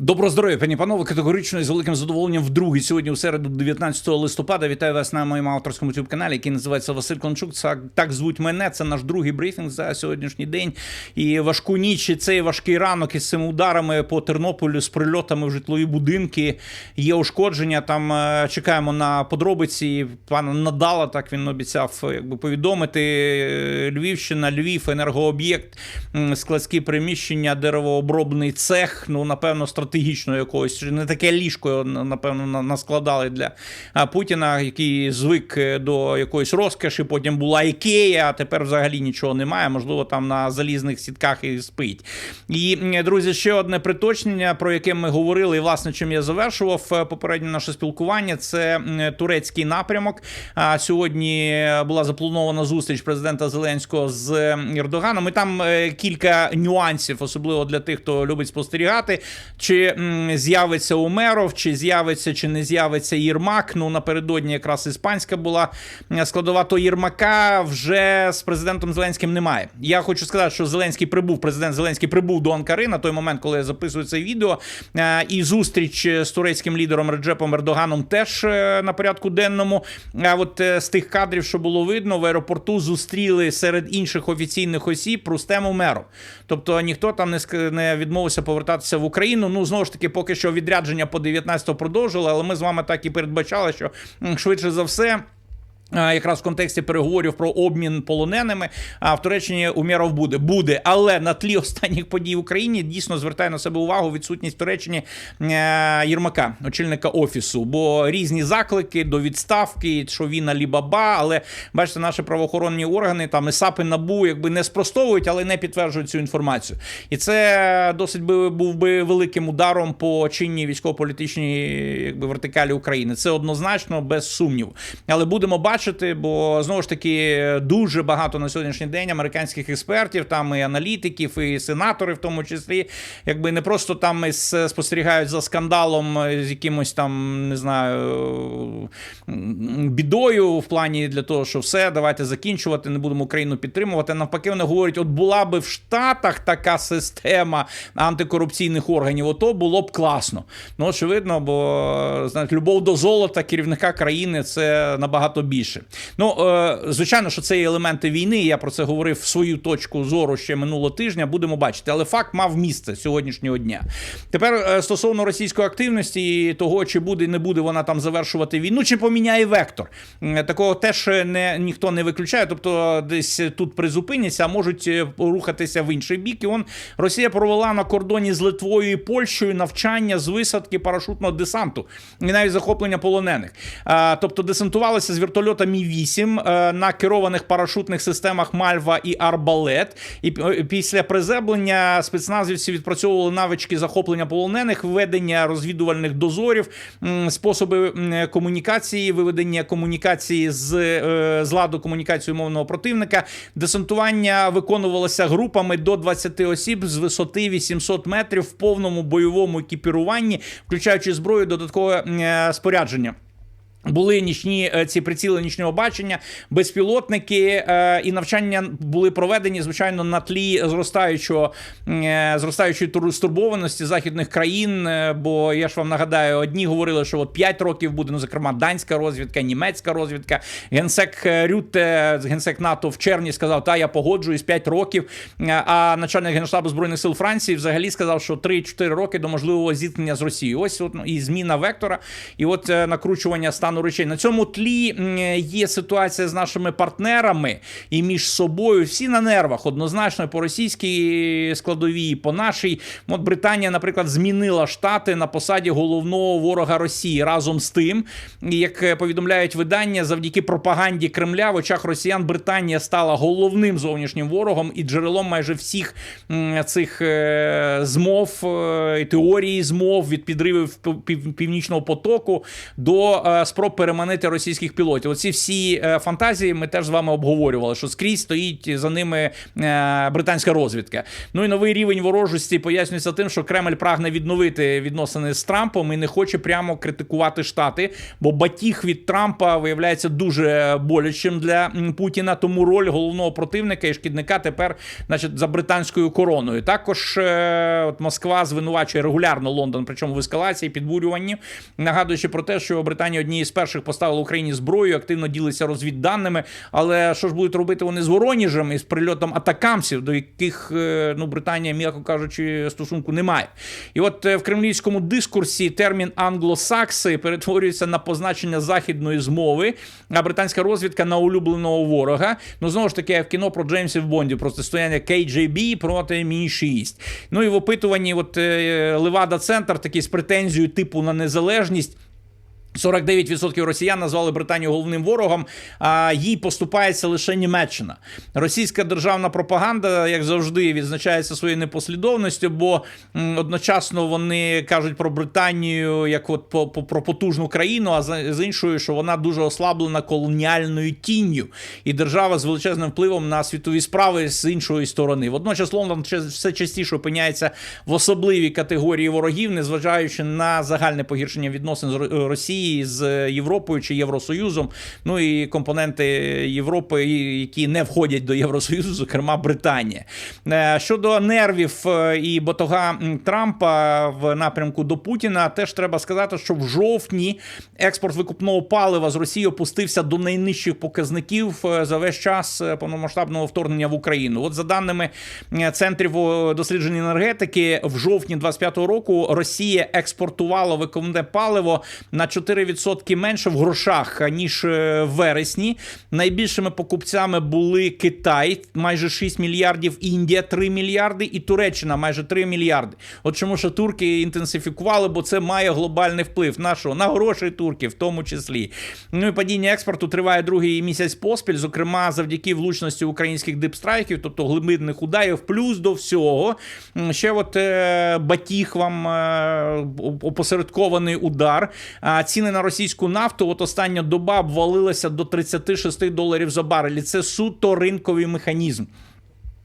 Добро здоров'я, пані панове, категорично і з великим задоволенням вдруге сьогодні у середу, 19 листопада. Вітаю вас на моєму авторському youtube каналі, який називається Василь Кончук. Це так звуть мене. Це наш другий брифінг за сьогоднішній день. І важку ніч, і цей важкий ранок із цими ударами по Тернополю з прильотами в житлові будинки. Є ушкодження. Там е, чекаємо на подробиці. Пана Надала так він обіцяв якби повідомити. Е, Львівщина, Львів, енергооб'єкт, складські приміщення, деревообробний цех. Ну напевно, стратегічно якогось не таке ліжко, напевно, наскладали для Путіна, який звик е, до якоїсь розкоші. Потім була Ікея, а тепер взагалі нічого немає. Можливо, там на залізних сітках і спить. І друзі, ще одне приточнення, про яке ми говорили, і власне чим я завершував е, попереднє наше спілкування. Це турецький напрямок. А сьогодні була запланована зустріч президента Зеленського з Ердоганом. І там е, кілька нюансів, особливо для тих, хто любить спостерігати. Чи з'явиться Умеров, чи з'явиться, чи не з'явиться Єрмак. Ну напередодні якраз іспанська була е, складова, то Єрмака вже з президентом Зеленським немає. Я хочу сказати, що Зеленський прибув, президент Зеленський прибув до Анкари на той момент, коли я записую це відео. Е, І зустріч з турецьким лідером Реджепом Ердоганом теж е, на порядку денному. А от е, з тих кадрів, що було видно, в аеропорту зустріли серед інших офіційних осіб Рустему Меру. Тобто ніхто там не відмовився повертатися в Україну. Ну знову ж таки, поки що відрядження по 19-го продовжили, але ми з вами так і передбачали, що швидше за все. Якраз в контексті переговорів про обмін полоненими, а в Туреччині Умєров буде. Буде, але на тлі останніх подій в Україні дійсно звертає на себе увагу відсутність в Туреччині е, Єрмака, очільника офісу. Бо різні заклики до відставки, що він Алібаба, але бачите, наші правоохоронні органи там і САП, і НАБУ якби не спростовують, але не підтверджують цю інформацію. І це досить би був би великим ударом по чинній військово-політичній якби вертикалі України. Це однозначно без сумніву. Але будемо бачити, бо знову ж таки дуже багато на сьогоднішній день американських експертів, там і аналітиків, і сенатори, в тому числі, якби не просто там спостерігають за скандалом е, з якимось там, не знаю, бідою в плані для того, що все, давайте закінчувати, не будемо Україну підтримувати. Навпаки, вони говорять, от була би в Штатах така система антикорупційних органів, ото було б класно. Ну, очевидно, бо знаєте, любов до золота керівника країни це набагато більше. Ну, е, звичайно, що це є елементи війни. Я про це говорив в свою точку зору ще минулого тижня. Будемо бачити, але факт мав місце сьогоднішнього дня. Тепер е, стосовно російської активності і того, чи буде не буде вона там завершувати війну, чи поміняє вектор. Такого теж не ніхто не виключає. Тобто, десь тут призупиняться, можуть е, рухатися в інший бік. І он Росія провела на кордоні з Литвою і Польщею навчання з висадки парашутного десанту і навіть захоплення полонених. Тобто десантувалися з вертольота Мі 8 е, на керованих парашутних системах Мальва і Арбалет. І після приземлення спецназівці відпрацьовували навички захоплення полонених, введення розвідувальних дозорів, способи комунікації, виведення комунікації з, е, з ладу комунікацію мовного противника. Десантування виконувалося групами до 20 осіб з висоти 800 метрів в повному бойовому екіпіруванні, включаючи зброю, додаткове е, спорядження. Були нічні е, ці приціли нічного бачення, безпілотники е, і навчання були проведені звичайно на тлі зростаючого е, зростаючої тур- стурбованості західних країн. е, Бо я ж вам нагадаю, одні говорили, що от 5 років буде, ну зокрема данська розвідка, німецька розвідка. Генсек е, Рютте, генсек НАТО в червні сказав, та я погоджуюсь 5 років. Е, А начальник генштабу збройних сил Франції взагалі сказав, що 3-4 роки до можливого зіткнення з Росією. Ось от ну, і зміна вектора, і от накручування стану речей. На цьому тлі є ситуація з нашими партнерами і між собою. Всі на нервах однозначно по російській складовій, по нашій. От Британія, наприклад, змінила штати на посаді головного ворога Росії разом з тим, як повідомляють видання, завдяки пропаганді Кремля в очах росіян Британія стала головним зовнішнім ворогом і джерелом майже всіх цих е, змов, е, теорії змов від підривів Пів- Пів- північного потоку до е, спроб переманити російських пілотів. Оці всі е, фантазії ми теж з вами обговорювали, що скрізь стоїть за ними е, британська розвідка. Ну і новий рівень ворожості пояснюється тим, що Кремль прагне відновити відносини з Трампом і не хоче прямо критикувати Штати, бо батіг від Трампа виявляється дуже болячим для Путіна. Тому роль головного противника і шкідника тепер, значить, за британською короною. Також е, от Москва звинувачує регулярно Лондон, причому в ескалації, підбурюванні, нагадуючи про те, що Британія однією з перших поставила Україні зброю, активно ділиться розвідданими. Але що ж будуть робити вони з Воронежем і з прильотом атакамсів, до яких е, ну Британія, м'яко кажучи, стосунку немає. І от е, в кремлівському дискурсі термін англосакси перетворюється на позначення західної змови, а британська розвідка на улюбленого ворога. Ну знову ж таки, як в кіно про Джеймсів Бонді, протистояння KGB проти Мі 6 Ну і в опитуванні, от е, Левада Центр такий з претензією типу на незалежність. 49% росіян назвали Британію головним ворогом, а їй поступається лише Німеччина. Російська державна пропаганда, як завжди, відзначається своєю непослідовністю, бо одночасно вони кажуть про Британію як от по, про потужну країну, а з, іншою, що вона дуже ослаблена колоніальною тінню, і держава з величезним впливом на світові справи з іншої сторони. Водночас Лондон все частіше опиняється в особливій категорії ворогів, незважаючи на загальне погіршення відносин з Ро- Росії з Європою чи Євросоюзом. Ну і компоненти Європи, які не входять до Євросоюзу, зокрема Британія. Е, Щодо нервів е, і батога Трампа в напрямку до Путіна, теж треба сказати, що в жовтні експорт викупного палива з Росії опустився до найнижчих показників е, за весь час повномасштабного вторгнення в Україну. От за даними центрів досліджень енергетики, в жовтні 25-го року Росія експортувала викопне паливо на 4% менше в грошах ніж е, в вересні. Найбільшими покупцями були Китай, майже 6 мільярдів, Індія 3 мільярди і Туреччина майже 3 мільярди. От чому що турки інтенсифікували, бо це має глобальний вплив на що? На гроші турків, в тому числі. Ну і падіння експорту триває другий місяць поспіль, зокрема завдяки влучності українських дипстрайків, тобто глибинних ударів, плюс до всього. Ще от е, батіг вам е, опосередкований удар. А ціни на російську нафту, от остання доба обвалилася до 36 доларів за барель. Це суто ринковий механізм.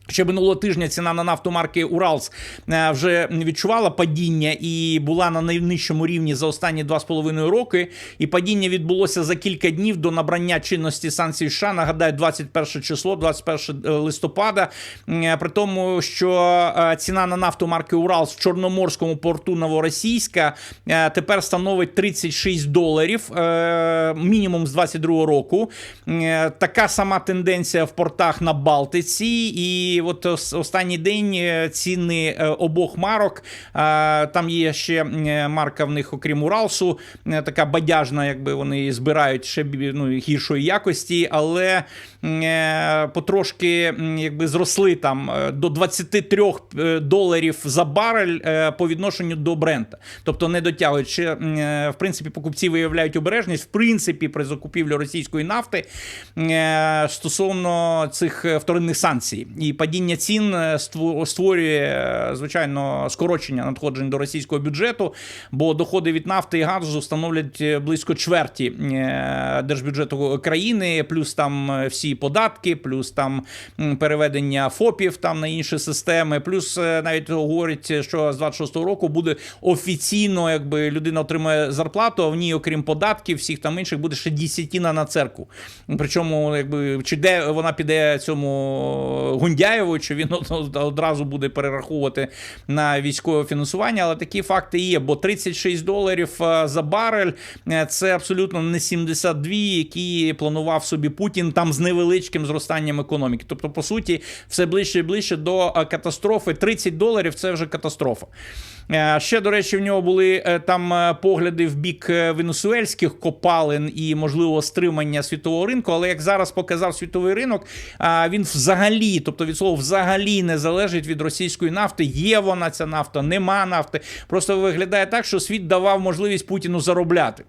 Ще минулого тижня ціна на нафту марки Уралс е, вже відчувала падіння і була на найнижчому рівні за останні 2,5 роки. І падіння відбулося за кілька днів до набрання чинності санкцій США. Нагадаю, 21 число, 21 листопада. Е, При тому, що е, ціна на нафту марки Уралс в Чорноморському порту Новоросійська е, тепер становить 36 доларів, е, мінімум з 22 року. Е, Така сама тенденція в портах на Балтиці. І от останній день е, ціни е, обох марок. е, Там є ще е, марка в них, окрім Уралсу, е, така бадяжна, якби вони збирають ще ну, гіршої якості, але е, потрошки якби зросли там е, до 23 е, доларів за барель е, по відношенню до Брента. Тобто не дотягують. Ще, е, в принципі, покупці виявляють обережність. В принципі, при закупівлі російської нафти е, стосовно цих е, вторинних санкцій. І падіння цін е, створює, е, звичайно, скорочення надходжень до російського бюджету, бо доходи від нафти і газу становлять е, близько чверті держбюджету країни, плюс там всі податки, плюс там переведення ФОПів там на інші системи, плюс навіть говорять, що з 26-го року буде офіційно, якби людина отримує зарплату, а в ній, окрім податків, всіх там інших, буде ще десятина на церкву. Причому, якби чи де вона піде цьому Гундяєву, чи він од- одразу буде перераховувати на військове фінансування, але такі факти є. Бо 36 доларів е, за барель е, це абсолютно не 72, які планував собі Путін там з невеличким зростанням економіки. Тобто, по суті, все ближче і ближче до е, катастрофи. 30 доларів це вже катастрофа. Е, Ще, до речі, в нього були е, там е, погляди в бік венесуельських копалин і можливо стримання світового ринку. Але як зараз показав світовий ринок, він взагалі, тобто від слова взагалі не залежить від російської нафти. Є вона ця нафта, нема нафти. Просто виглядає так, що світ давав можливість Путіну заробляти.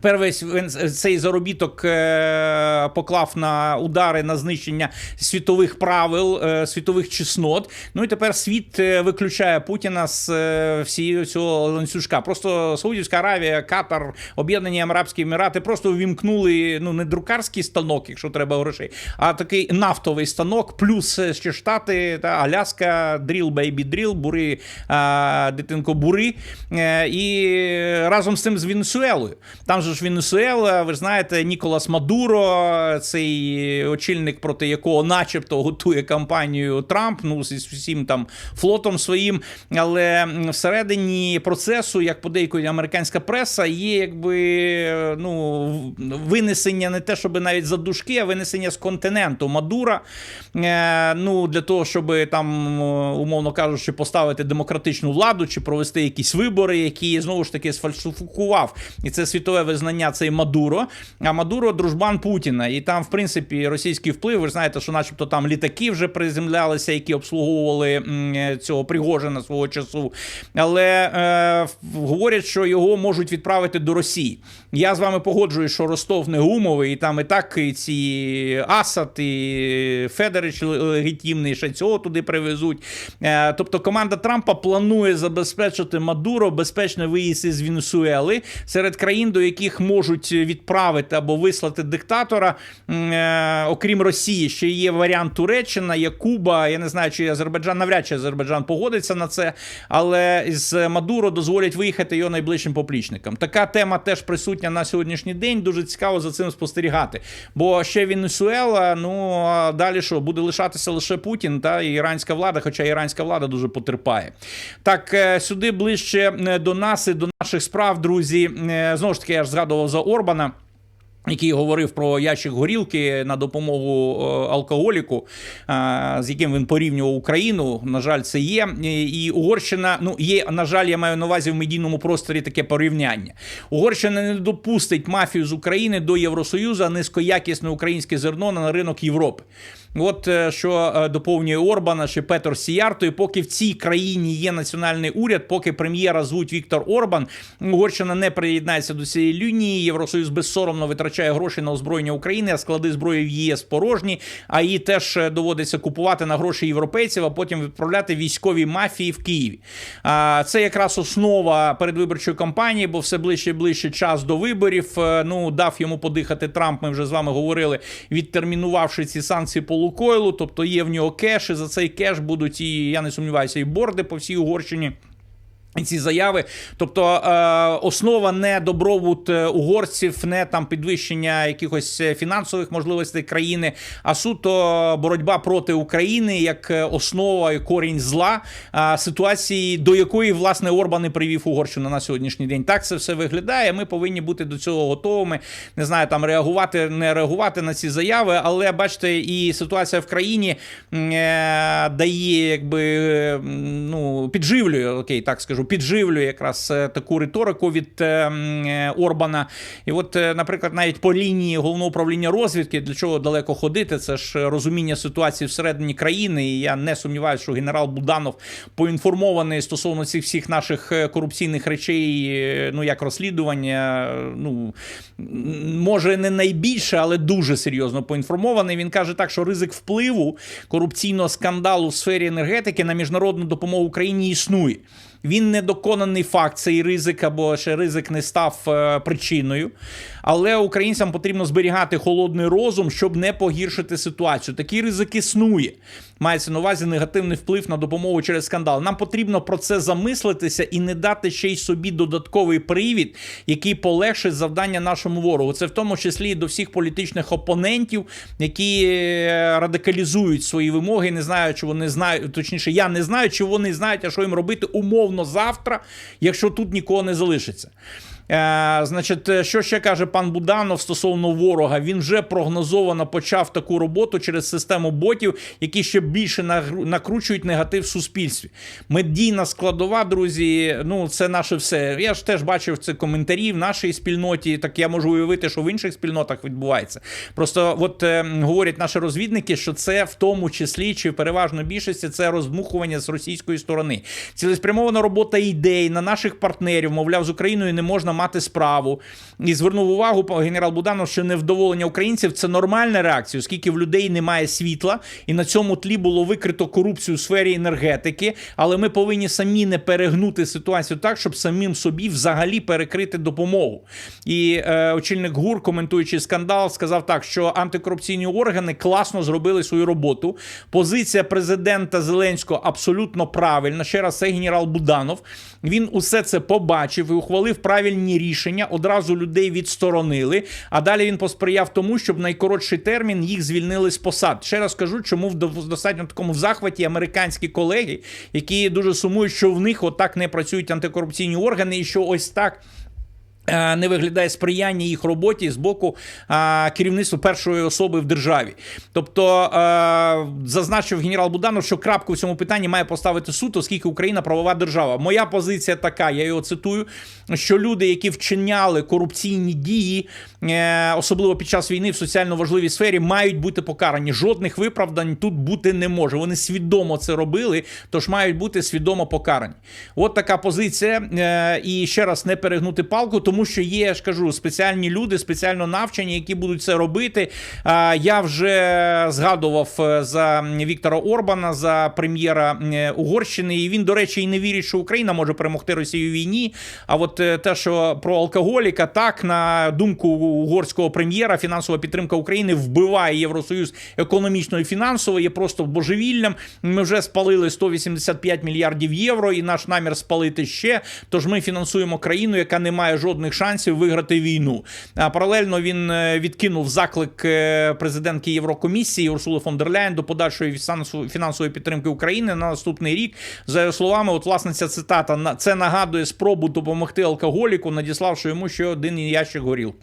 Первий він цей заробіток е, поклав на удари на знищення світових правил, е, світових чеснот. Ну і тепер світ е, виключає Путіна з е, всієї цього ланцюжка. Просто Саудівська Аравія, Катар, Об'єднані Арабські Емірати просто увімкнули ну не друкарський станок, якщо треба грошей, а такий нафтовий станок, плюс е, ще штати та Аляска, дріл, бейбі дріл, бури, е, дитинко бури. Е, і разом з тим з Венесуелою. Там же ж Венесуела, ви знаєте, Ніколас Мадуро, цей очільник, проти якого, начебто, готує кампанію Трамп, ну зі всім там флотом своїм. Але всередині процесу, як подейкує американська преса, є якби ну винесення не те, щоб навіть за дужки, а винесення з континенту Мадура. Е, ну для того, щоб там, умовно кажучи, поставити демократичну владу чи провести якісь вибори, які знову ж таки сфальсифікував. І це світове визнання цей Мадуро. А Мадуро дружбан Путіна. І там, в принципі, російський вплив. Ви ж знаєте, що, начебто, там літаки вже приземлялися, які обслуговували цього Пригожина свого часу. Але е, говорять, що його можуть відправити до Росії. Я з вами погоджуюсь, що Ростов не гумовий, і там і так і ці Асад, і Федерич легітимний, ще цього туди привезуть. Е, тобто команда Трампа планує забезпечити Мадуро безпечний виїзд із Венесуели серед країн, до яких можуть відправити або вислати диктатора, е, окрім Росії, ще є варіант Туреччина, є Куба. Я не знаю, чи Азербайджан навряд чи Азербайджан погодиться на це, але з Мадуро дозволять виїхати його найближчим поплічникам. Така тема теж присутня на сьогоднішній день. Дуже цікаво за цим спостерігати. Бо ще Венесуела, ну а далі що буде лишатися лише Путін та іранська влада, хоча іранська влада дуже потерпає. Так, е, сюди ближче е, до нас і до наших справ, друзі. Знову ж таки, я ж згадував за Орбана. Який говорив про ящик горілки на допомогу алкоголіку, з яким він порівнював Україну. На жаль, це є. І Угорщина, ну є, на жаль, я маю на увазі в медійному просторі таке порівняння. Угорщина не допустить мафію з України до Євросоюзу, низькоякісне українське зерно на ринок Європи. От що доповнює Орбана чи Петр Сіярто, і поки в цій країні є національний уряд, поки прем'єра звуть Віктор Орбан, Угорщина не приєднається до цієї лінії. Євросоюз безсоромно витрачає гроші на озброєння України, а склади зброї в ЄС порожні. А її теж доводиться купувати на гроші європейців, а потім відправляти військові мафії в Києві. А це якраз основа передвиборчої кампанії, бо все ближче і ближче час до виборів. Ну дав йому подихати Трамп. Ми вже з вами говорили, відтермінувавши ці санкції по Лукойлу, тобто є в нього кеш, і за цей кеш будуть і я не сумніваюся, і борди по всій Угорщині. Ці заяви, тобто е, основа не добробут угорців, не там підвищення якихось фінансових можливостей країни, а суто боротьба проти України як основа і корінь зла е, ситуації, до якої власне Орбан і привів Угорщину на сьогоднішній день. Так це все виглядає. Ми повинні бути до цього готовими. Не знаю, там реагувати, не реагувати на ці заяви, але бачите, і ситуація в країні е, дає, якби ну підживлює, окей, так скажу підживлює якраз таку риторику від Орбана. І от, наприклад, навіть по лінії головного управління розвідки, для чого далеко ходити, це ж розуміння ситуації всередині країни. І я не сумніваюся, що генерал Буданов поінформований стосовно цих всіх наших корупційних речей, ну як розслідування, ну може не найбільше, але дуже серйозно поінформований. Він каже так, що ризик впливу корупційного скандалу в сфері енергетики на міжнародну допомогу Україні існує. Він недоконаний факт, цей ризик або ще ризик не став е, причиною. Але українцям потрібно зберігати холодний розум, щоб не погіршити ситуацію. Такий ризик існує. Мається на увазі негативний вплив на допомогу через скандал. Нам потрібно про це замислитися і не дати ще й собі додатковий привід, який полегшить завдання нашому ворогу. Це в тому числі і до всіх політичних опонентів, які е, радикалізують свої вимоги. Не знаю, чи вони знають, точніше, я не знаю, чи вони знають, а що їм робити умовно завтра, якщо тут нікого не залишиться. Е, Значить, що ще каже пан Буданов стосовно ворога? Він вже прогнозовано почав таку роботу через систему ботів, які ще більше накручують негатив в суспільстві. Медійна складова, друзі. Ну це наше все. Я ж теж бачив це коментарі в нашій спільноті. Так я можу уявити, що в інших спільнотах відбувається. Просто от е, говорять наші розвідники, що це в тому числі чи переважно більшості це роздмухування з російської сторони. Цілеспрямована робота ідей на наших партнерів, мовляв, з Україною не можна мати справу. І звернув увагу генерал Буданов, що невдоволення українців це нормальна реакція, оскільки в людей немає світла, і на цьому тлі було викрито корупцію у сфері енергетики. Але ми повинні самі не перегнути ситуацію так, щоб самим собі взагалі перекрити допомогу. І е, очільник ГУР, коментуючи скандал, сказав так, що антикорупційні органи класно зробили свою роботу. Позиція президента Зеленського абсолютно правильна. Ще раз це генерал Буданов. Він усе це побачив і ухвалив правильні рішення. Одразу людей відсторонили. А далі він посприяв тому, щоб найкоротший термін їх звільнили з посад. Ще раз кажу, чому в достатньо такому захваті американські колеги, які дуже сумують, що в них отак не працюють антикорупційні органи, і що ось так. Е, Не виглядає сприяння їх роботі з боку а, керівництва першої особи в державі. Тобто е, зазначив генерал Буданов, що крапку в цьому питанні має поставити суд, оскільки Україна правова держава. Моя позиція така, я його цитую: що люди, які вчиняли корупційні дії, е, особливо під час війни в соціально важливій сфері, мають бути покарані. Жодних виправдань тут бути не може. Вони свідомо це робили, тож мають бути свідомо покарані. От така позиція. Е, і ще раз не перегнути палку, тому що є, я ж кажу, спеціальні люди, спеціально навчені, які будуть це робити. Я вже згадував е, за Віктора Орбана, за прем'єра е, Угорщини. І він, до речі, і не вірить, що Україна може перемогти Росію в війні. А от е, те, що про алкоголіка, так на думку угорського прем'єра, фінансова підтримка України вбиває Євросоюз економічно і фінансово, є просто божевіллям. Ми вже спалили 185 мільярдів євро, і наш намір спалити ще. Тож ми фінансуємо країну, яка не має жодних шансів виграти війну. Паралельно він е, відкинув заклик е, президентки Єврокомісії Урсули фон дер Ляєн до подальшої фінансової підтримки України на наступний рік. За його словами, от власне ця цитата на- це нагадує спробу допомогти алкоголіку, надіславши йому ще один ящик горілки.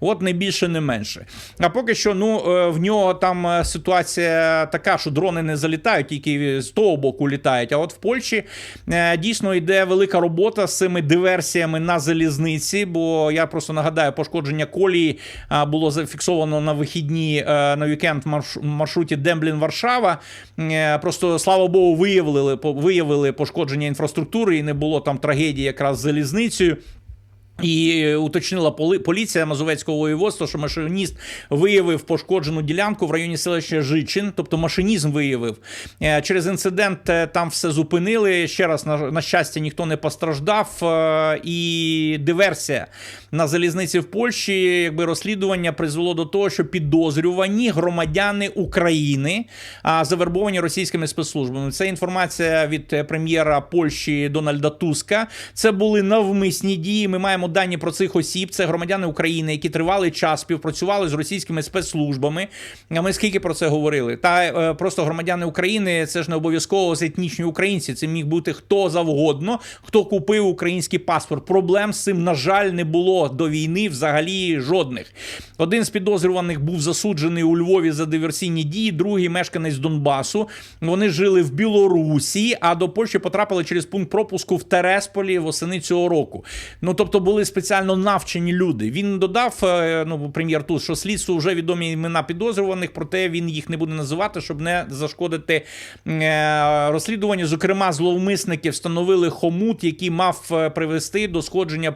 От не більше, не менше. А поки що, ну е, в нього там ситуація така, що дрони не залітають, тільки з того боку літають. А от в Польщі дійсно йде велика робота з цими диверсіями на залізниці. Бо я просто нагадаю, пошкодження колії було зафіксовано на вихідні е, на вікенд марш- маршруті Демблін Варшава. Е, Просто слава Богу, виявили виявили пошкодження інфраструктури і не було там трагедії якраз з залізницею. І уточнила поли- поліція Мазовецького воєводства, що машиніст виявив пошкоджену ділянку в районі селища Жичин, тобто машинізм виявив. Е, Через інцидент е, там все зупинили. Ще раз, на, щастя, ніхто не постраждав. Е, І диверсія на залізниці в Польщі, якби розслідування призвело до того, що підозрювані громадяни України завербовані російськими спецслужбами. Це інформація від е, прем'єра Польщі Дональда Туска. Це були навмисні дії. Ми маємо дані про цих осіб. Це громадяни України, які тривалий час співпрацювали з російськими спецслужбами. Ми скільки про це говорили? Та е, просто громадяни України це ж не обов'язково з етнічні українці. Це міг бути хто завгодно, хто купив український паспорт. Проблем з цим, на жаль, не було до війни взагалі жодних. Один з підозрюваних був засуджений у Львові за диверсійні дії, другий мешканець Донбасу. Вони жили в Білорусі, а до Польщі потрапили через пункт пропуску в Тересполі восени цього року. Ну тобто були спеціально навчені люди. Він додав, е, ну прем'єр тут, що слідству вже відомі імена підозрюваних, проте він їх не буде називати, щоб не зашкодити е, розслідуванню. Зокрема, зловмисники встановили хомут, який мав е, привести до сходження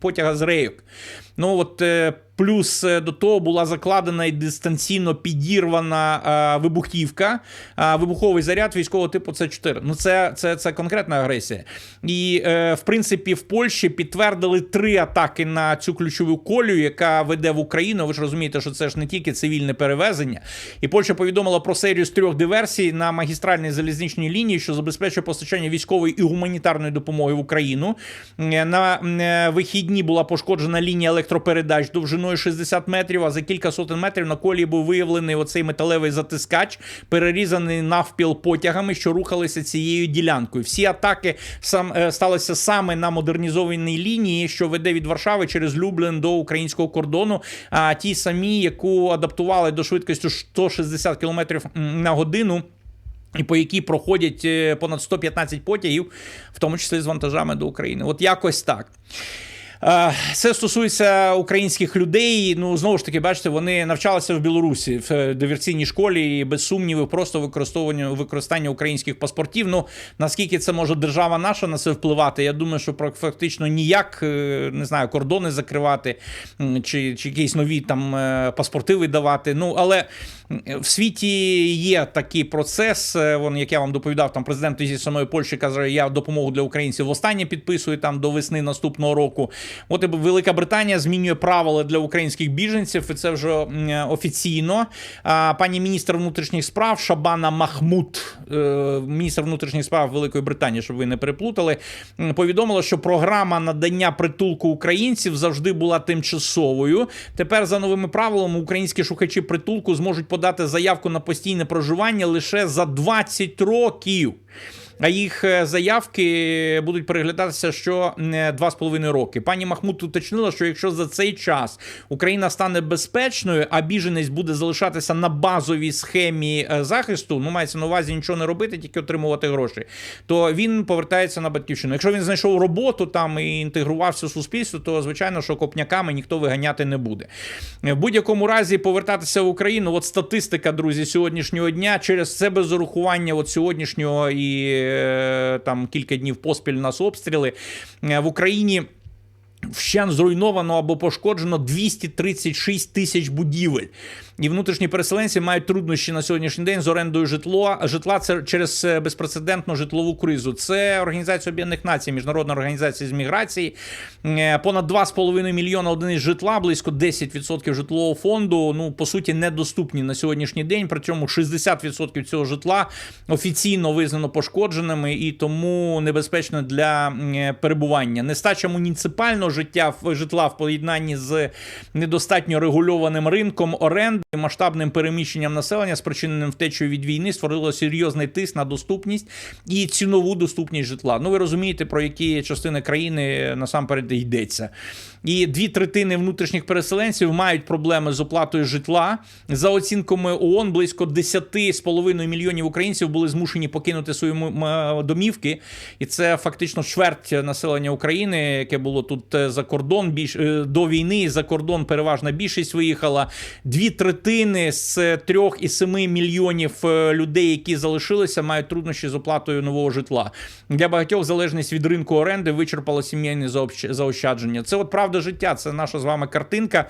потяга з рейок. Ну от е, плюс е, до того була закладена і дистанційно підірвана е, вибухівка, вибуховий заряд військового типу С4. Ну це, це, це конкретна агресія. І в принципі в Польщі підтвердили три атаки на цю ключову колію, яка веде в Україну. Ви ж розумієте, що це ж не тільки цивільне перевезення. І Польща повідомила про серію з трьох диверсій на магістральній залізничній лінії, що забезпечує постачання військової і гуманітарної допомоги в Україну. На вихідні була пошкоджена лінія електропередач довжиною 60 метрів, а за кілька сотень метрів на колії був виявлений оцей металевий затискач, перерізаний навпіл потягами, що рухалися цією ділянкою. Всі атаки сам е, сталися саме на модернізованій лінії, що веде від Варшави через Люблін до українського кордону. А ті самі, яку адаптували до швидкості 160 км на годину. І по якій проходять е, понад 115 потягів, в тому числі з вантажами до України. От якось так. Е, Це стосується українських людей. Ну знову ж таки, бачите, вони навчалися в Білорусі в е, диверсійній школі і без сумнівів просто використовування використання українських паспортів. Ну наскільки це може держава наша на це впливати? Я думаю, що про- фактично ніяк е, не знаю, кордони закривати чи, чи якісь нові там паспорти видавати. Ну але в світі є такий процес. Вон, як я вам доповідав, там президент зі самої Польщі каже, я допомогу для українців востаннє підписую там до весни наступного року. От і Велика Британія змінює правила для українських біженців, і це вже офіційно. Пані міністр внутрішніх справ Шабана Махмуд, е, міністр внутрішніх справ Великої Британії, щоб ви не переплутали, повідомила, що програма надання притулку українців завжди була тимчасовою. Тепер за новими правилами українські шукачі притулку зможуть подати заявку на постійне проживання лише за 20 років. А їх е, заявки будуть переглядатися що е, два з половиною роки. Пані Махмуд уточнила, що якщо за цей час Україна стане безпечною, а біженець буде залишатися на базовій схемі е, захисту, ну мається на увазі нічого не робити, тільки отримувати гроші, то він повертається на батьківщину. Якщо він знайшов роботу там і інтегрувався в суспільство, то звичайно, що копняками ніхто виганяти не буде. Е, В будь-якому разі повертатися в Україну. От статистика, друзі, сьогоднішнього дня через це без урахування от сьогоднішнього і е, там кілька днів поспіль нас обстріли е, в Україні. Вщен зруйновано або пошкоджено 236 тисяч будівель. І внутрішні переселенці мають труднощі на сьогоднішній день з орендою житло. Житла це через е, безпрецедентну житлову кризу. Це Організація Об'єднаних Націй, міжнародна організація з міграції. Е, Понад 2,5 мільйона одиниць житла, близько 10% житлового фонду. Ну по суті недоступні на сьогоднішній день. При цьому 60% цього житла офіційно визнано пошкодженими і тому небезпечно для е, перебування. Нестача муніципального життя житла в поєднанні з недостатньо регульованим ринком оренди, масштабним переміщенням населення, спричиненим втечею від війни, створило серйозний тиск на доступність і цінову доступність житла. Ну ви розумієте, про які частини країни насамперед йдеться. І дві третини внутрішніх переселенців мають проблеми з оплатою житла. За оцінками ООН, близько 10,5 мільйонів українців були змушені покинути свої домівки, і це фактично чверть населення України, яке було тут е, за кордон більш е, до війни. За кордон переважна більшість виїхала. Дві третини з 3,7 мільйонів е, людей, які залишилися, мають труднощі з оплатою нового житла. Для багатьох залежність від ринку оренди вичерпала сімейні заощ- заощадження. Це от правда життя. Це наша з вами картинка.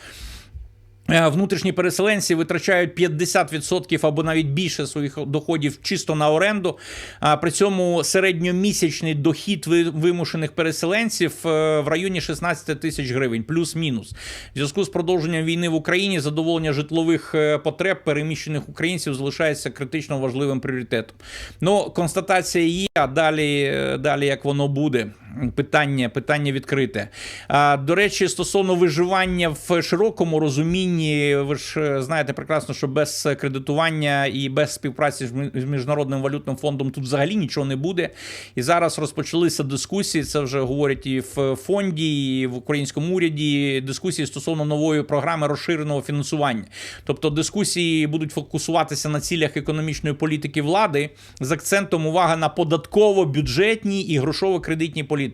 Е, Внутрішні переселенці витрачають 50% або навіть більше своїх доходів чисто на оренду. А при цьому середньомісячний дохід вимушених переселенців е, в районі 16 тисяч гривень, плюс-мінус. В зв'язку з продовженням війни в Україні задоволення житлових е, потреб переміщених українців залишається критично важливим пріоритетом. Ну, констатація є, а далі, далі як воно буде. Питання, питання відкрите. А, до речі, стосовно виживання в широкому розумінні, ви ж е, знаєте прекрасно, що без кредитування і без співпраці з міжнародним валютним фондом тут взагалі нічого не буде. І зараз розпочалися дискусії. Це вже говорять і в фонді, і в українському уряді. Дискусії стосовно нової програми розширеного фінансування. Тобто дискусії будуть фокусуватися на цілях економічної політики влади з акцентом увага на податково-бюджетній і грошово-кредитній політиці.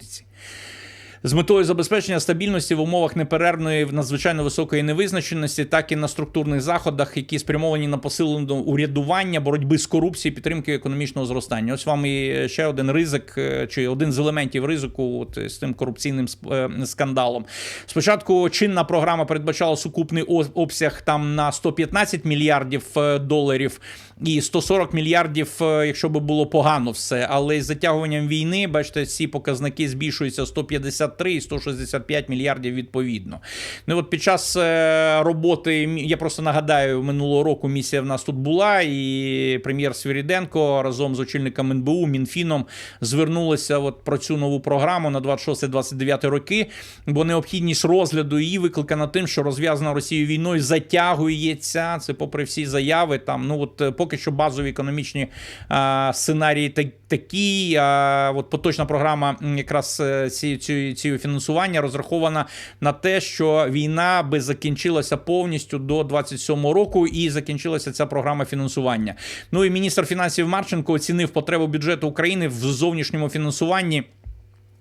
З метою забезпечення стабільності в умовах неперервної надзвичайно високої невизначеності, так і на структурних заходах, які спрямовані на посилене урядування, боротьби з корупцією, підтримки економічного зростання. Ось вам і ще один ризик, е, чи один з елементів ризику от, з тим корупційним е, скандалом. Спочатку чинна програма передбачала сукупний обсяг там на 115 мільярдів е, доларів і 140 мільярдів, е, якщо би було погано все. Але з затягуванням війни, бачите, ці показники збільшуються 153 і 165 мільярдів відповідно. Ну от під час е, роботи, я просто нагадаю, минулого року місія в нас тут була, і прем'єр Свіріденко разом з очільником НБУ, Мінфіном звернулися от про цю нову програму на 26-29 роки, бо необхідність розгляду її викликана тим, що розв'язана Росією війною затягується. Це попри всі заяви. Там ну от е, поки що базові економічні а, сценарії та- такі. А, от поточна програма якраз е, ці, ці, ці фінансування розрахована на те, що війна би закінчилася повністю до 27-го року, і закінчилася ця програма фінансування. Ну і міністр фінансів Марченко оцінив потребу бюджету України в зовнішньому фінансуванні.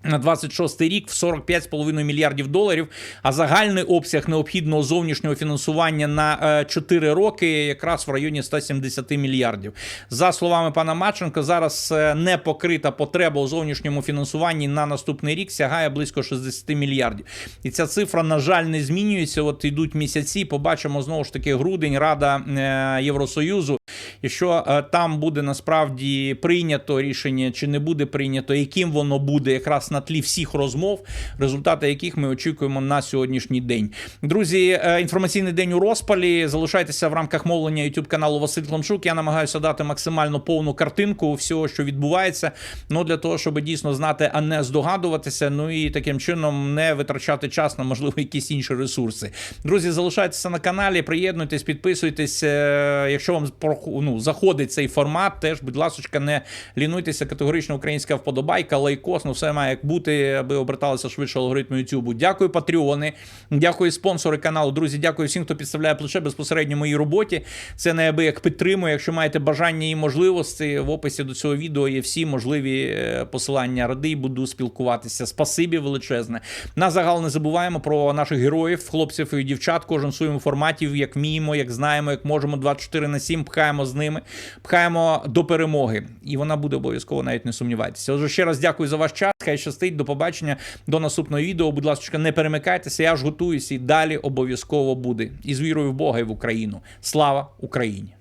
На 26 рік в 45,5 мільярдів доларів. А загальний обсяг необхідного зовнішнього фінансування на е, 4 роки якраз в районі 170 мільярдів. За словами пана Маченко, зараз е, не покрита потреба у зовнішньому фінансуванні на наступний рік сягає близько 60 мільярдів. І ця цифра, на жаль, не змінюється. От йдуть місяці. Побачимо знову ж таки грудень, Рада е, Євросоюзу. Якщо е, там буде насправді прийнято рішення, чи не буде прийнято, яким воно буде, якраз на тлі всіх розмов, результати яких ми очікуємо на сьогоднішній день. Друзі, е, інформаційний день у розпалі. Залишайтеся в рамках мовлення YouTube каналу Василь Клончук. Я намагаюся дати максимально повну картинку всього, що відбувається. Ну для того, щоб дійсно знати, а не здогадуватися. Ну і таким чином не витрачати час на можливо якісь інші ресурси. Друзі, залишайтеся на каналі, приєднуйтесь, підписуйтесь. Е, Якщо вам ну, заходить цей формат, теж, будь ласка, не лінуйтеся. Категорично українська вподобайка, лайкос, ну все має як бути, аби оберталися швидше алгоритми YouTube. Дякую, патреони, дякую, спонсори каналу. Друзі, дякую всім, хто підставляє плече безпосередньо моїй роботі. Це неабияк підтримує. Якщо маєте бажання і можливості, в описі до цього відео є всі можливі е, посилання. Радий буду спілкуватися. Спасибі величезне. На загал не забуваємо про наших героїв, хлопців і дівчат. Кожен в своєму форматі, як вміємо, як знаємо, як можемо. 24 на 7 пхаємо з ними, пхаємо до перемоги. І вона буде обов'язково, навіть не сумнівайтеся. Отже, ще раз дякую за ваш час. Хай щастить, до побачення, до наступного відео. Будь ласка, не перемикайтеся. Я ж готуюся і далі обов'язково буде. І з вірою в Бога і в Україну. Слава Україні!